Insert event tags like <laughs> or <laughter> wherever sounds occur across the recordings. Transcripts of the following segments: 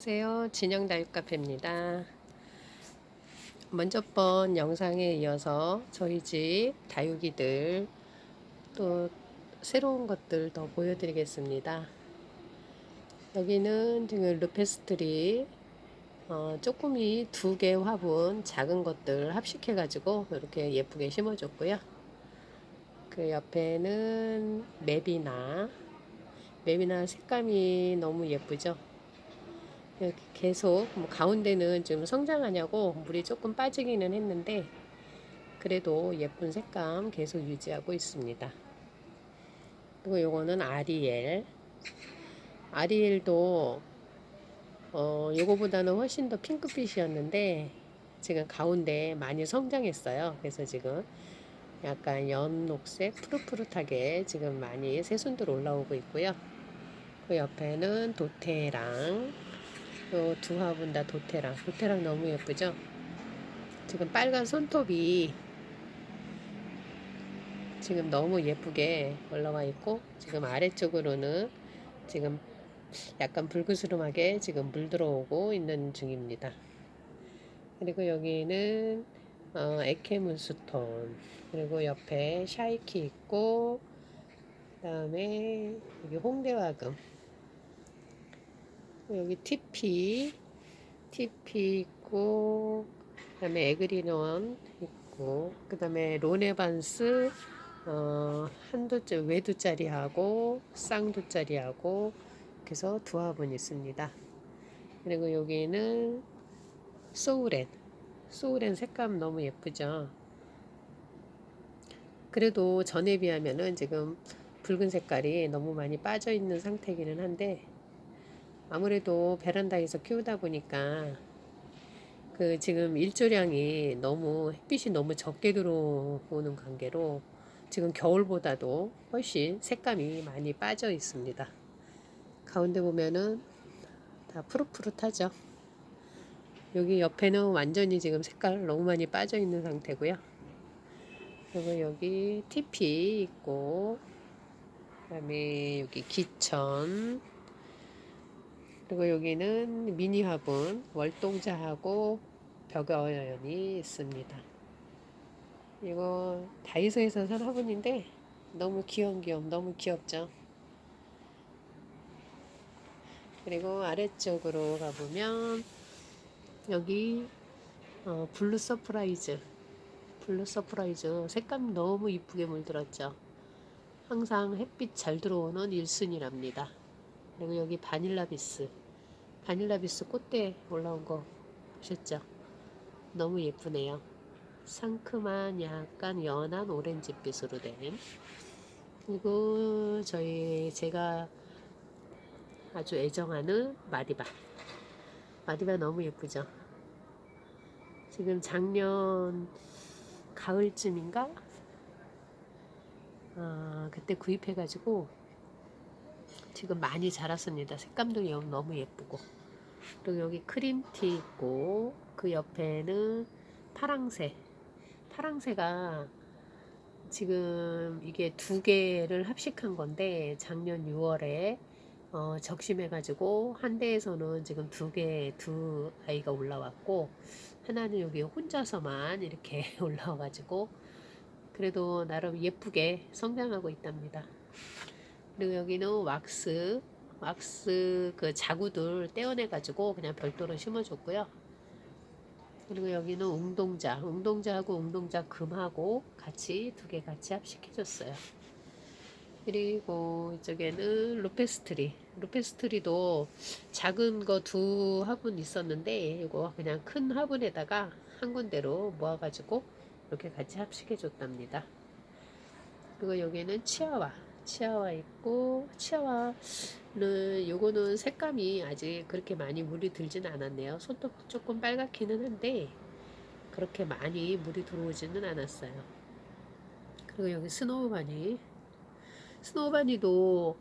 안녕하세요. 진영 다육카페입니다. 먼저 번 영상에 이어서 저희 집 다육이들 또 새로운 것들 더 보여드리겠습니다. 여기는 지금 루페스트리 어, 쪼꾸미 두 개 화분 작은 것들 합식해가지고 이렇게 예쁘게 심어줬고요. 그 옆에는 맵이나 맵이나 색감이 너무 예쁘죠. 계속 뭐 가운데는 좀 성장하냐고 물이 조금 빠지기는 했는데 그래도 예쁜 색감 계속 유지하고 있습니다. 그리고 요거는 아리엘. 아리엘도 어 요거보다는 훨씬 더 핑크빛이었는데 지금 가운데 많이 성장했어요. 그래서 지금 약간 연녹색 푸릇푸릇하게 지금 많이 새순들 올라오고 있고요. 그 옆에는 도테랑 요두 화분 다 도테랑. 도테랑 너무 예쁘죠? 지금 빨간 손톱이 지금 너무 예쁘게 올라와 있고 지금 아래쪽으로는 지금 약간 불그스름하게 지금 물 들어오고 있는 중입니다. 그리고 여기는 어, 에케문스톤 그리고 옆에 샤이키 있고 그 다음에 여기 홍대화금 여기 TP, TP 있고, 그 다음에 에그리넌 있고, 그 다음에 로네반스, 어, 한두짜리, 외두짜리하고, 쌍두짜리하고, 그래서 두 화분 있습니다. 그리고 여기는 소우렌. 소우렌 색감 너무 예쁘죠? 그래도 전에 비하면은 지금 붉은 색깔이 너무 많이 빠져 있는 상태기는 한데, 아무래도 베란다에서 키우다 보니까 그 지금 일조량이 너무 햇빛이 너무 적게 들어오는 관계로 지금 겨울보다도 훨씬 색감이 많이 빠져 있습니다. 가운데 보면은 다 푸릇푸릇하죠. 여기 옆에는 완전히 지금 색깔 너무 많이 빠져 있는 상태고요. 그리고 여기 TP 있고 그다음에 여기 기천 그리고 여기는 미니 화분 월동자하고 벽어연이 있습니다. 이거 다이소에서 산 화분인데 너무 귀염귀염 너무 귀엽죠. 그리고 아래쪽으로 가보면 여기 어, 블루 서프라이즈 블루 서프라이즈 색감 너무 이쁘게 물들었죠. 항상 햇빛 잘 들어오는 1순위랍니다. 그리고 여기 바닐라비스 바닐라비스 꽃대 올라온 거 보셨죠? 너무 예쁘네요. 상큼한 약간 연한 오렌지빛으로 된 그리고 저희 제가 아주 애정하는 마디바 마디바 너무 예쁘죠? 지금 작년 가을쯤인가? 아, 그때 구입해가지고 지금 많이 자랐습니다. 색감도 너무 예쁘고. 그리고 여기 크림티 있고, 그 옆에는 파랑새. 파랑새가 지금 이게 두 개를 합식한 건데, 작년 6월에 어, 적심해가지고, 한 대에서는 지금 두 개, 두 아이가 올라왔고, 하나는 여기 혼자서만 이렇게 <laughs> 올라와가지고, 그래도 나름 예쁘게 성장하고 있답니다. 그리고 여기는 왁스 왁스 그 자구들 떼어내 가지고 그냥 별도로 심어줬고요. 그리고 여기는 웅동자 웅동자하고 웅동자 금하고 같이 두 개 같이 합식해줬어요. 그리고 이쪽에는 루페스트리 루페스트리도 작은 거 두 화분 있었는데 이거 그냥 큰 화분에다가 한 군데로 모아가지고 이렇게 같이 합식해줬답니다. 그리고 여기는 치아와 치아와 있고 치아와는 요거는 색감이 아직 그렇게 많이 물이 들진 않았네요. 손톱 조금 빨갛기는 한데 그렇게 많이 물이 들어오지는 않았어요. 그리고 여기 스노우 바니 스노우 바니도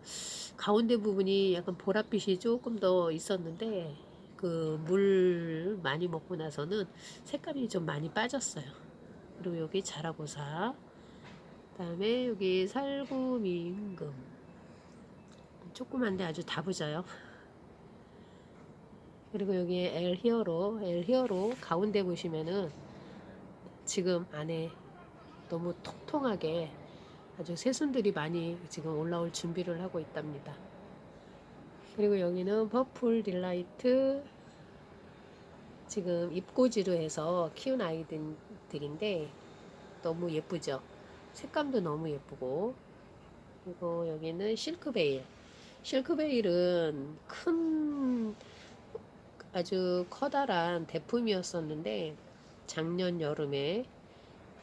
가운데 부분이 약간 보랏빛이 조금 더 있었는데 그 물 많이 먹고 나서는 색감이 좀 많이 빠졌어요. 그리고 여기 자라고사 다음에 여기 살구미 임금 조그만데 아주 다부져요 그리고 여기 엘 히어로, 엘 히어로 가운데 보시면은 지금 안에 너무 통통하게 아주 새순들이 많이 지금 올라올 준비를 하고 있답니다. 그리고 여기는 퍼플 딜라이트 지금 입고지로 해서 키운 아이들인데 너무 예쁘죠? 색감도 너무 예쁘고. 그리고 여기는 실크베일. 실크베일은 큰 아주 커다란 대품이었었는데 작년 여름에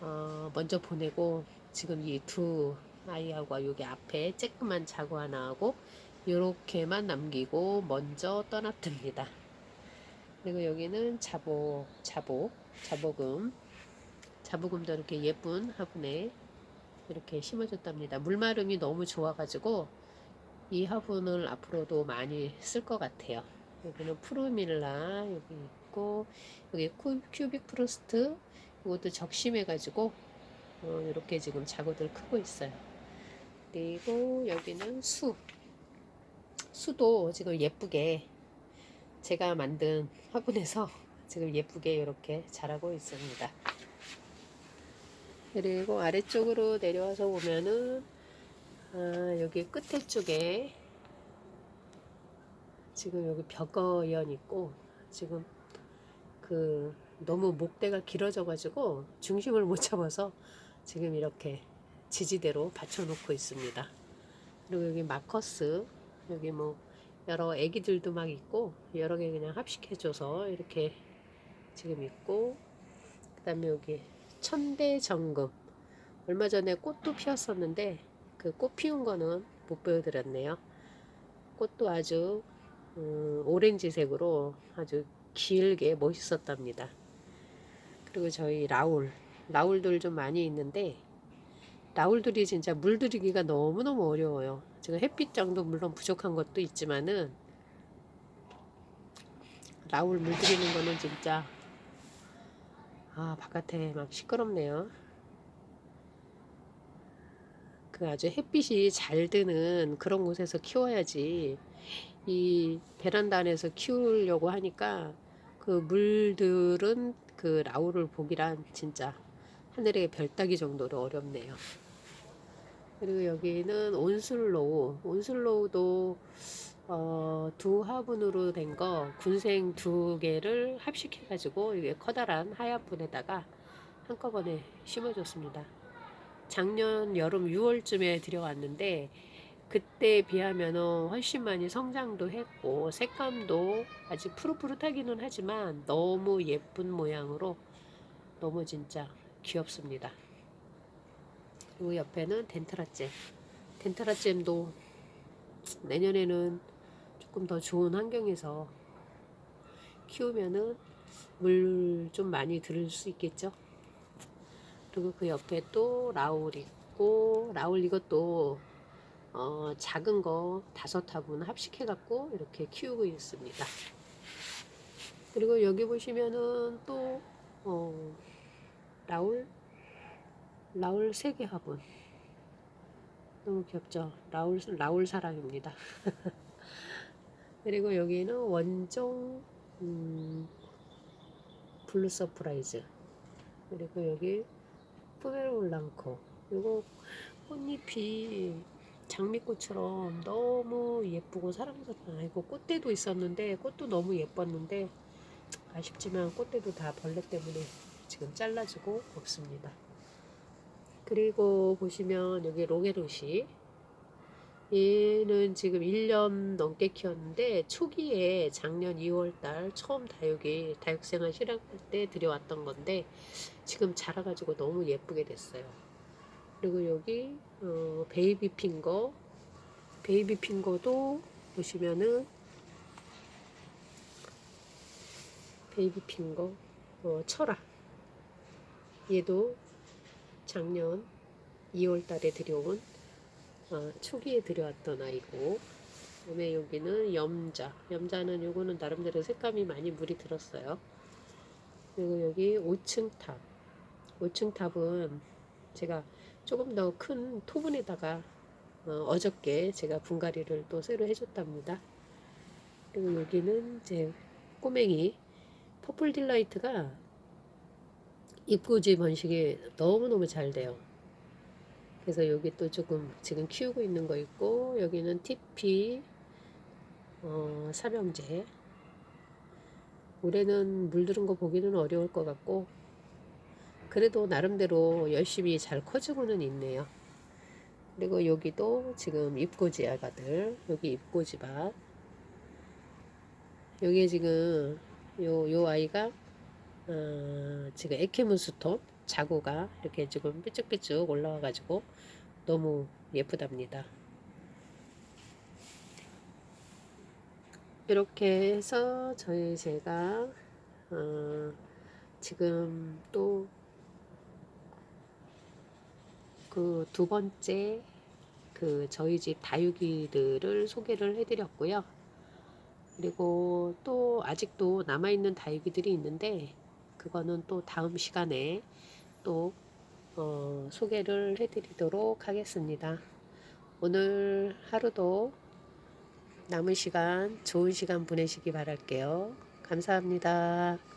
어, 먼저 보내고 지금 이 두 아이하고 여기 앞에 쬐끄만 자구 하나 하고 요렇게만 남기고 먼저 떠났답니다. 그리고 여기는 자복, 자복, 자복음, 자복음도 이렇게 예쁜 화분에 이렇게 심어줬답니다. 물마름이 너무 좋아가지고 이 화분을 앞으로도 많이 쓸 것 같아요. 여기는 푸르밀라 여기 있고 여기 큐- 큐빅 프로스트 이것도 적심해가지고 어, 이렇게 지금 자구들 크고 있어요. 그리고 여기는 수 수도 지금 예쁘게 제가 만든 화분에서 <laughs> 지금 예쁘게 이렇게 자라고 있습니다. 그리고 아래쪽으로 내려와서 보면은 아, 여기 끝에 쪽에 지금 여기 벽어연 있고 지금 그 너무 목대가 길어져 가지고 중심을 못 잡아서 지금 이렇게 지지대로 받쳐놓고 있습니다. 그리고 여기 마커스 여기 뭐 여러 애기들도 막 있고 여러 개 그냥 합식해줘서 이렇게 지금 있고 그 다음에 여기 천대 정금 얼마 전에 꽃도 피었었는데 그 꽃 피운 거는 못 보여드렸네요. 꽃도 아주 음, 오렌지색으로 아주 길게 멋있었답니다. 그리고 저희 라울 라울들 좀 많이 있는데 라울들이 진짜 물들이기가 너무너무 어려워요. 지금 햇빛장도 물론 부족한 것도 있지만은 라울 물들이는 거는 진짜 아 바깥에 막 시끄럽네요. 그 아주 햇빛이 잘 드는 그런 곳에서 키워야지 이 베란다 안에서 키우려고 하니까 그 물들은 그 라울을 보기란 진짜 하늘의 별 따기 정도로 어렵네요. 그리고 여기는 온슬로우. 온슬로우도 어, 두 화분으로 된 거 군생 두 개를 합식해가지고 이게 커다란 하얀 분에다가 한꺼번에 심어줬습니다. 작년 여름 6월쯤에 들여왔는데 그때에 비하면 훨씬 많이 성장도 했고 색감도 아직 푸릇푸릇하기는 하지만 너무 예쁜 모양으로 너무 진짜 귀엽습니다. 그리고 옆에는 덴트라잼. 덴트라잼도 내년에는 조금 더 좋은 환경에서 키우면은 물 좀 많이 들을 수 있겠죠. 그리고 그 옆에 또 라울 있고 라울 이것도 어, 작은 거 다섯 화분 합식해 갖고 이렇게 키우고 있습니다. 그리고 여기 보시면은 또 어, 라울 라울 세개 화분 너무 귀엽죠? 라울 라울 사랑입니다. <laughs> 그리고 여기는 원종 음, 블루 서프라이즈 그리고 여기 푸메롤랑코 이거 꽃잎이 장미꽃처럼 너무 예쁘고 사랑스럽다. 꽃대도 있었는데 꽃도 너무 예뻤는데 아쉽지만 꽃대도 다 벌레 때문에 지금 잘라주고 없습니다. 그리고 보시면 여기 롱에롯이 얘는 지금 1년 넘게 키웠는데 초기에 작년 2월달 처음 다육이 다육생활 실험할 때 들여왔던 건데 지금 자라가지고 너무 예쁘게 됐어요. 그리고 여기 어, 베이비 핑거 베이비 핑거도 보시면은 베이비 핑거 어, 철아 얘도 작년 2월 달에 들여온 어, 초기에 들여왔던 아이고 그다음에 여기는 염자 염자는 요거는 나름대로 색감이 많이 물이 들었어요 그리고 여기 5층 탑 5층 탑은 제가 조금 더 큰 토분에다가 어, 저께 제가 분갈이를 또 새로 해줬답니다. 그리고 여기는 이제 꼬맹이 퍼플 딜라이트가 입고지 번식이 너무너무 잘 돼요. 그래서 여기 또 조금 지금 키우고 있는 거 있고 여기는 TP 어, 삼형제. 올해는 물들은 거 보기는 어려울 것 같고 그래도 나름대로 열심히 잘 커지고는 있네요. 그리고 여기도 지금 입고지 아가들 여기 입고지밭. 여기에 지금 요, 요 아이가 어, 지금 에케문스톤 자구가 이렇게 지금 삐쭉삐쭉 올라와 가지고 너무 예쁘답니다. 이렇게 해서 저희 제가 어, 지금 또 그 두 번째 그 저희 집 다육이들을 소개를 해드렸고요. 그리고 또 아직도 남아있는 다육이들이 있는데 그거는 또 다음 시간에 또 어, 소개를 해드리도록 하겠습니다. 오늘 하루도 남은 시간 좋은 시간 보내시기 바랄게요. 감사합니다.